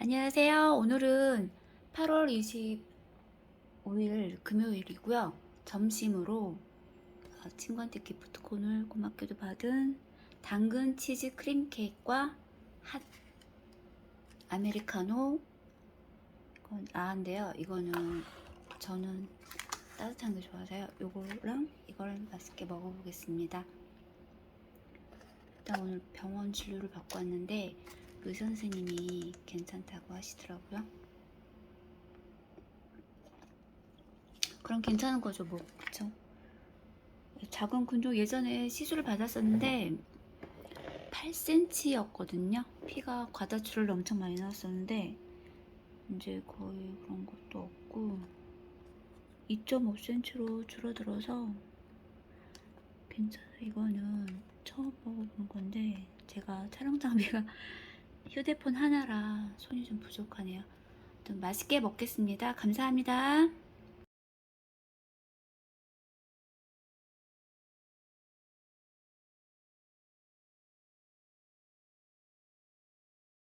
안녕하세요. 오늘은 8월 25일 금요일이고요. 점심으로 어, 친구한테 기프트콘을 고맙게도 받은 당근 치즈 크림 케이크와 핫 아메리카노 이건 아인데요. 이거는 저는 따뜻한 게 좋아서요. 요거랑 이걸 맛있게 먹어보겠습니다. 일단 오늘 병원 진료를 받고 왔는데 의사 선생님이 괜찮다고 하시더라고요. 그럼 괜찮은 거죠, 뭐, 그쵸? 작은 근종 예전에 시술을 받았었는데 8cm였거든요. 피가 과다출혈을 엄청 많이 나왔었는데 이제 거의 그런 것도 없고 2.5cm로 줄어들어서 괜찮아요. 이거는 처음 먹어본 건데 제가 촬영 장비가 휴대폰 하나라 손이 좀 부족하네요. 아무튼 맛있게 먹겠습니다. 감사합니다.